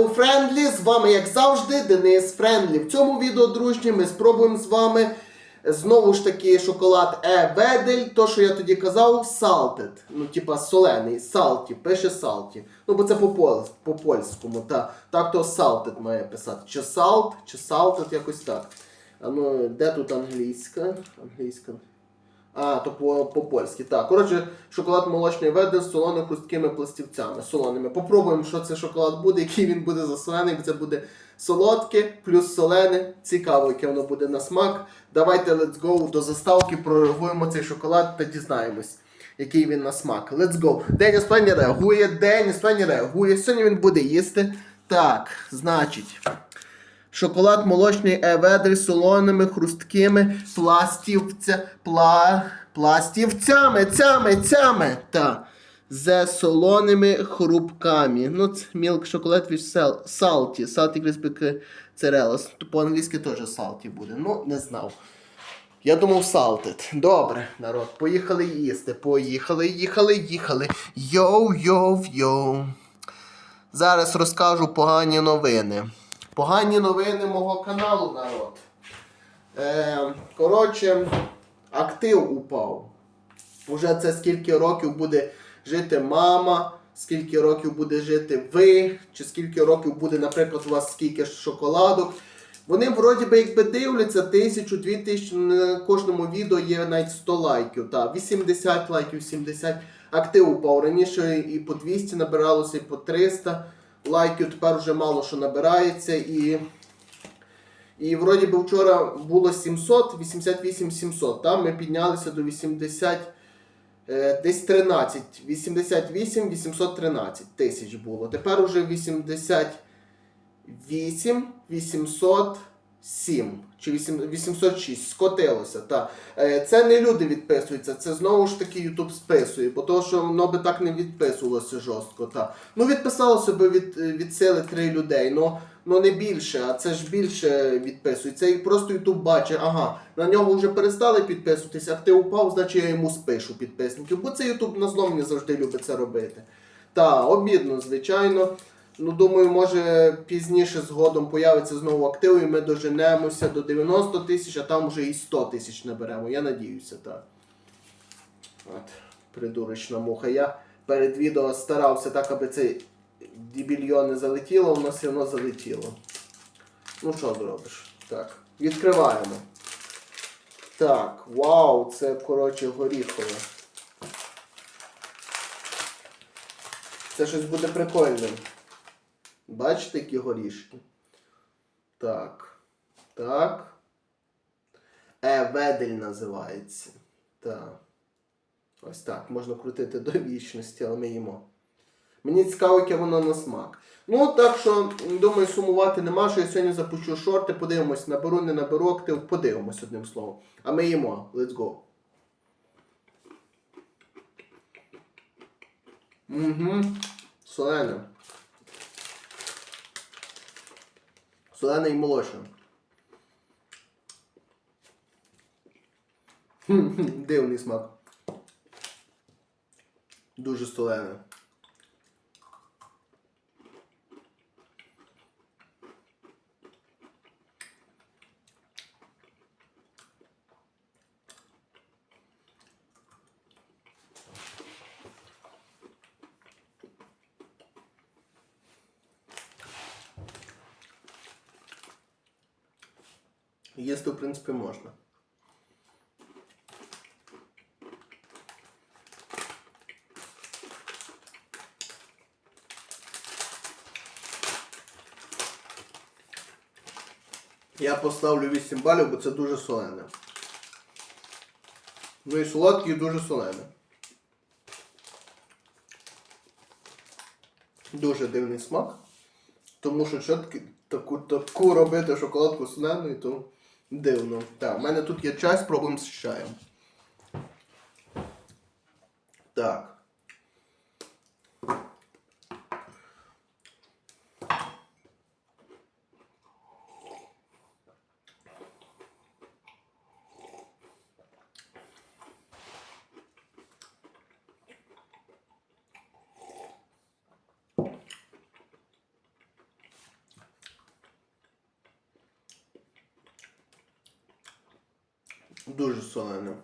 Hello Friendly! З вами, як завжди, Денис Френдлі. В цьому відео, дружні, ми спробуємо з вами знову ж таки шоколад Е Ведель. То, що я тоді казав, salted. Ну, типа солений, салті, пише салті. Ну, бо це по-пол- по-польському. Та. Так то salted має писати. Чи salt, чи salted, якось так. А ну, де тут англійська? Англійська. А, то по- по-польськи. так. Коротше, шоколад молочний веде з солоно хрусткими пластівцями. Солоними. Попробуємо, що це шоколад буде, який він буде засолений. Це буде солодке плюс солене. Цікаво, яке воно буде на смак. Давайте let's go до заставки, прореагуємо цей шоколад та дізнаємось, який він на смак. Let's go. Деніс Пенні реагує, Деніс Пенні реагує. Сьогодні він буде їсти. Так, значить. Шоколад молочний Еведрі з солоними хрусткими пластівця, пла, пластівцями, цями, цями. Та. З солоними хрупками. Ну, це мілк шоколад від салті. Салті Кріспіки Церелос. По-англійськи теж салті буде. Ну, не знав. Я думав салтит. Добре, народ, поїхали їсти. Поїхали, їхали, їхали. Йоу, йоу, йоу. Зараз розкажу погані новини. Погані новини мого каналу, народ. Е, коротше, актив упав. Уже це скільки років буде жити мама, скільки років буде жити ви, чи скільки років буде, наприклад, у вас скільки шоколадок. Вони вроді би якби дивляться тисячу, дві тисячі, на кожному відео є навіть 100 лайків. Та, 80 лайків, 70. Актив упав. Раніше і по 200 набиралося, і по 300 лайків, тепер вже мало що набирається. І, і вроді би вчора було 700, 88 700. Там ми піднялися до 80. Е, Десь 13, 88, 813 тисяч було. Тепер уже 88, 807 чи 8, 806 скотилося. Та. Е, Це не люди відписуються, це знову ж таки YouTube списує, бо то, що воно би так не відписувалося жорстко. Та. Ну, відписалося би від, від сили три людей. Ну, ну не більше, а це ж більше відписується. І просто YouTube бачить, ага, на нього вже перестали підписуватися, актив упав, значить я йому спишу підписників. Бо це YouTube на зло мені завжди любить це робити. Та, обідно, звичайно. Ну, думаю, може пізніше згодом появиться знову актив, і ми доженемося до 90 тисяч, а там вже і 100 тисяч наберемо. Я надіюся, так. От, придурочна муха. Я перед відео старався так, аби це дібільйон не залетіло, воно все одно залетіло. Ну що зробиш? Так. Відкриваємо. Так, вау, це, коротше, горіхове. Це щось буде прикольним. Бачите, які горішки? Так. Так. Е, ведель називається. Так. Ось так. Можна крутити до вічності, але ми їмо. Мені цікаво, яке воно на смак. Ну, так що, думаю, сумувати нема, що я сьогодні запущу шорти, подивимось, наберу, не наберу актив, подивимось одним словом. А ми їмо. Let's go. Угу. Солене. Солене і молочне. Хм-хм, Дивний смак. Дуже солене. Їсти, в принципі, можна. Я поставлю 8 балів, бо це дуже солене. Ну і солодке, і дуже солене. Дуже дивний смак. Тому що таку, таку робити шоколадку соленою, то дивно. Так, у мене тут є чай, спробуємо з чаєм. Так. Дуже солене.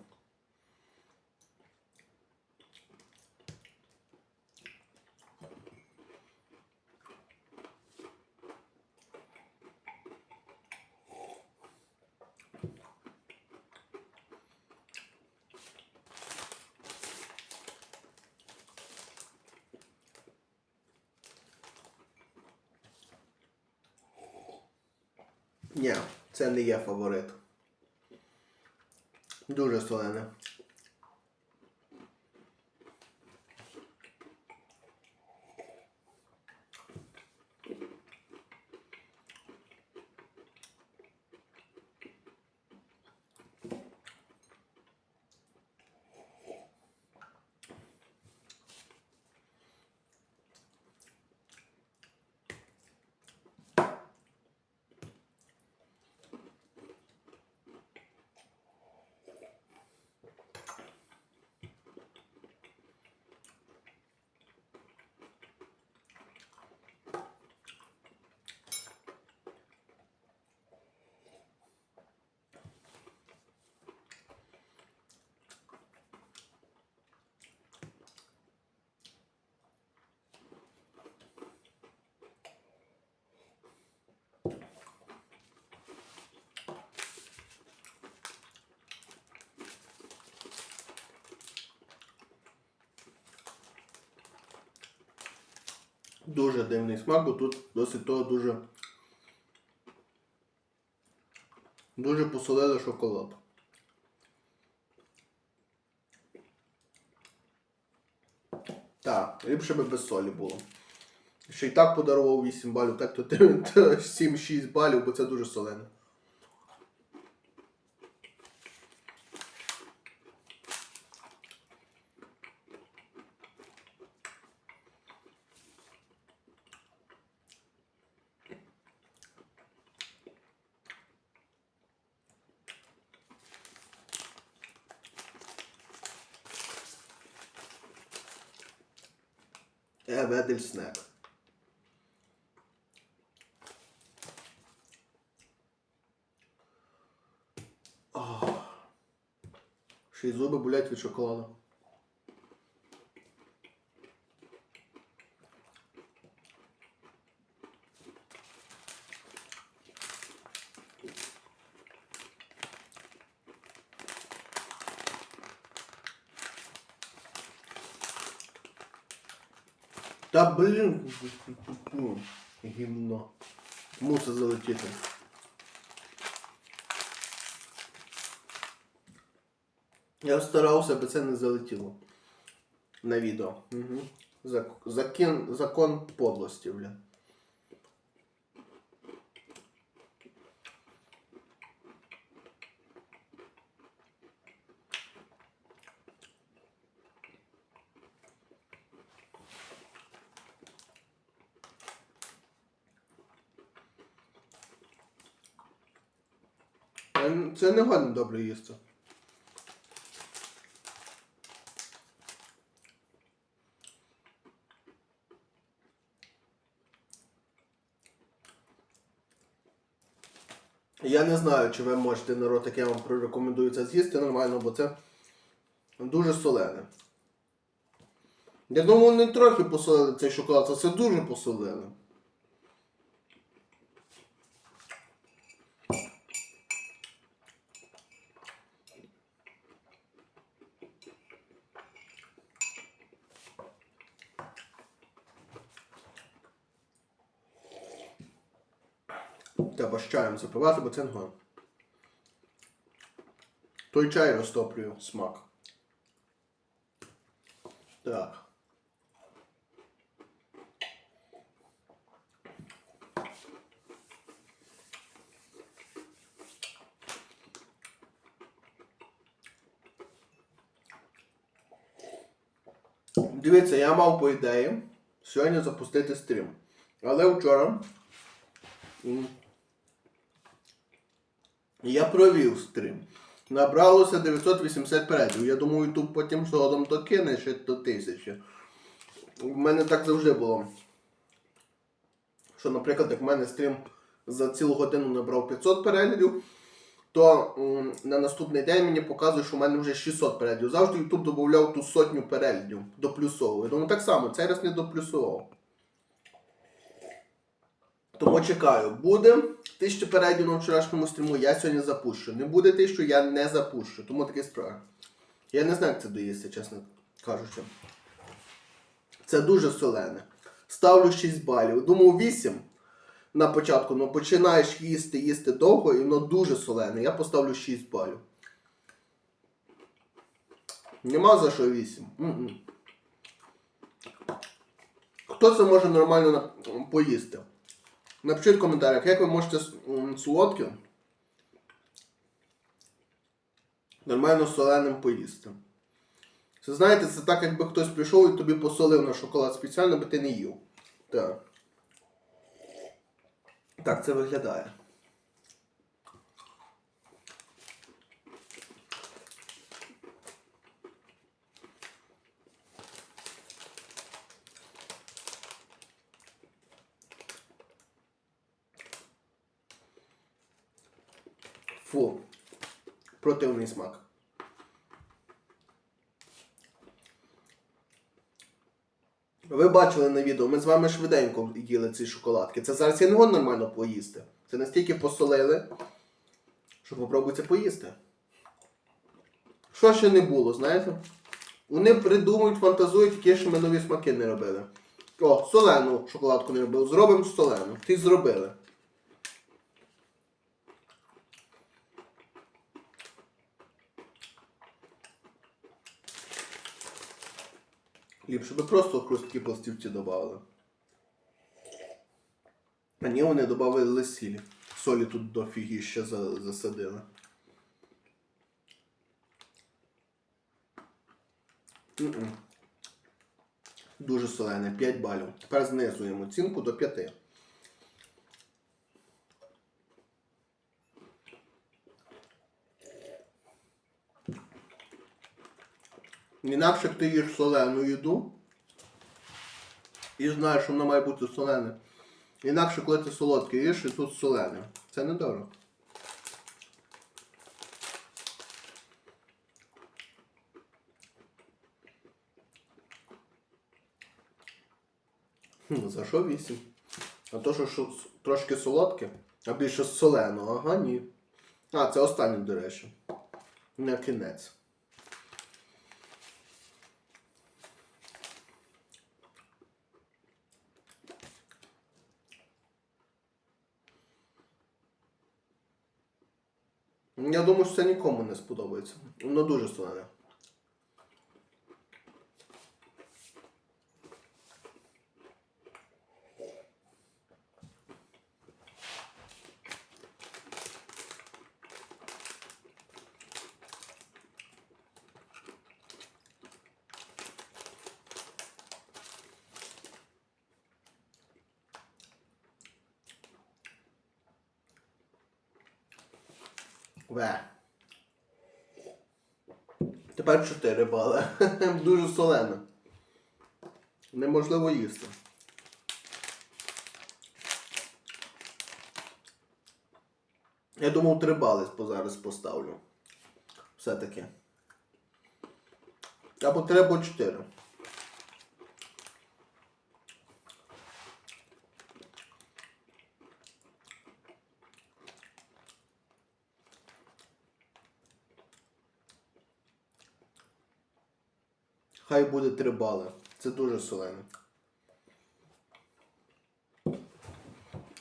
Ні, це не є фаворит. Дуже солене. Дуже дивний смак, бо тут досить того дуже. Дуже посолили шоколад. Так, ліпше би без солі було. Ще й так подарував 8 балів, так то 7-6 балів, бо це дуже солене. Ох. Ще й зуби болять від шоколаду. Та Фу, Гімно. Мусить залетіти. Я старався, аби це не залетіло. На відео. Угу. Закон, закон подлості, бля. Це- не годно добре їсти. Я не знаю, чи ви можете народ, як я вам прорекомендую це з'їсти нормально, бо це дуже солене. Я думаю, не трохи посолили цей шоколад, а це дуже посолили. Треба з чаєм запивати, бо це не. Той чай розтоплює смак. Так. Дивіться, я мав по ідеї сьогодні запустити стрім. Але вчора я провів стрім. Набралося 980 переглядів. Я думаю, тут потім згодом то кине ще до тисячі. У мене так завжди було. Що, наприклад, як в мене стрім за цілу годину набрав 500 переглядів, то м, на наступний день мені показує, що в мене вже 600 переглядів. Завжди YouTube додавав ту сотню переглядів до плюсового. Я думаю, так само, цей раз не до плюсового. Тому чекаю, буде 1000 переглядів на вчорашньому стріму, я сьогодні запущу. Не буде 1000, я не запущу. Тому такі справи. Я не знаю, як це доїсти, чесно кажучи. Це дуже солене. Ставлю 6 балів. Думав 8 на початку, але починаєш їсти, їсти довго і воно дуже солене. Я поставлю 6 балів. Нема за що 8. М-м. Хто це може нормально поїсти? Напишіть в коментарях, як ви можете солодке нормально соленим поїсти. Це знаєте, це так, якби хтось прийшов і тобі посолив на шоколад спеціально, бо ти не їв. Так. Так це виглядає. Фу. Противний смак. Ви бачили на відео, ми з вами швиденько їли ці шоколадки. Це зараз я не можу нормально поїсти. Це настільки посолили, що попробуйте поїсти. Що ще не було, знаєте? Вони придумують, фантазують, які ще ми нові смаки не робили. О, солену шоколадку не робили. Зробимо солену. Ти зробили. Ліпше би просто хрусткі пластівці додавали. А ні, вони додали сілі. Солі тут дофігі ще за- засадили. Дуже солене, 5 балів. Тепер знизуємо оцінку до 5. Інакше ти їш солену їду і знаєш, що вона має бути солене. Інакше, коли ти солодке їш і тут солене. Це не дорого. Хм, за що 8? А то, що, трошки солодке, а більше соленого, ага, ні. А, це останнє, до речі. Не кінець. Я думаю, що це нікому не сподобається. Воно дуже солене. Тепер 4 бали. Дуже солене. Неможливо їсти. Я думав 3 бали зараз поставлю. Все-таки. Або 3, або 4. Хай буде 3 бали. Це дуже солене.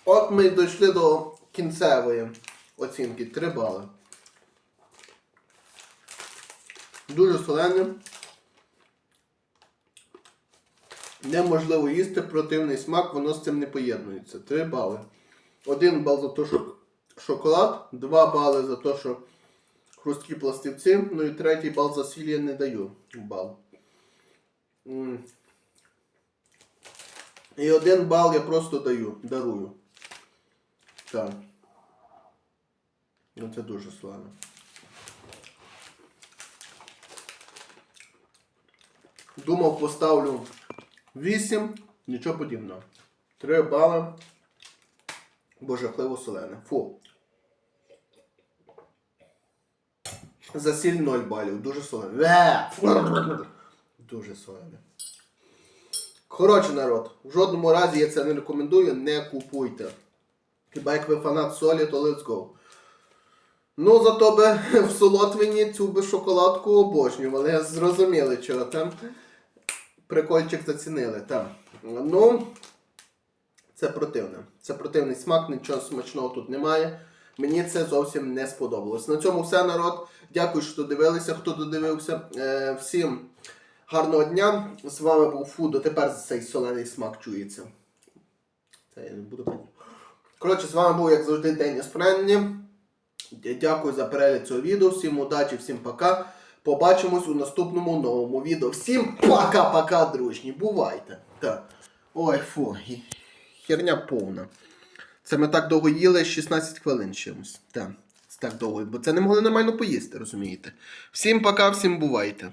От ми й дійшли до кінцевої оцінки 3 бали. Дуже солене. Неможливо їсти противний смак, воно з цим не поєднується. 3 бали. 1 бал за те, що шоколад, 2 бали за те, що хрусткі пластівці, ну і третій бал за сіль я не даю бал. І один бал я просто даю, дарую. Так. Ну це дуже славно. Думав, поставлю 8, нічого подібного. 3 бали. Бо жахливо солене. Фу. За сіль 0 балів. Дуже солене. Дуже солене. Коротше, народ, в жодному разі я це не рекомендую, не купуйте. Хіба як ви фанат солі, то let's go. Ну, зато би в Солотвині цю би шоколадку обожнювали. Я зрозуміли, чого там. Прикольчик зацінили, так. Ну, це противне. Це противний смак, нічого смачного тут немає. Мені це зовсім не сподобалось. На цьому все, народ. Дякую, що дивилися, хто додивився. Е, всім гарного дня. З вами був Фудо. Тепер цей солений смак чується. Це я не буду пити. Коротше, з вами був, як завжди, Деніс Френні. Дякую за перегляд цього відео. Всім удачі, всім пока. Побачимось у наступному новому відео. Всім пока-пока, дружні. Бувайте. Так. Ой, фу. Херня повна. Це ми так довго їли 16 хвилин чимось. Так, так довго, бо це не могли нормально поїсти, розумієте? Всім пока, всім бувайте.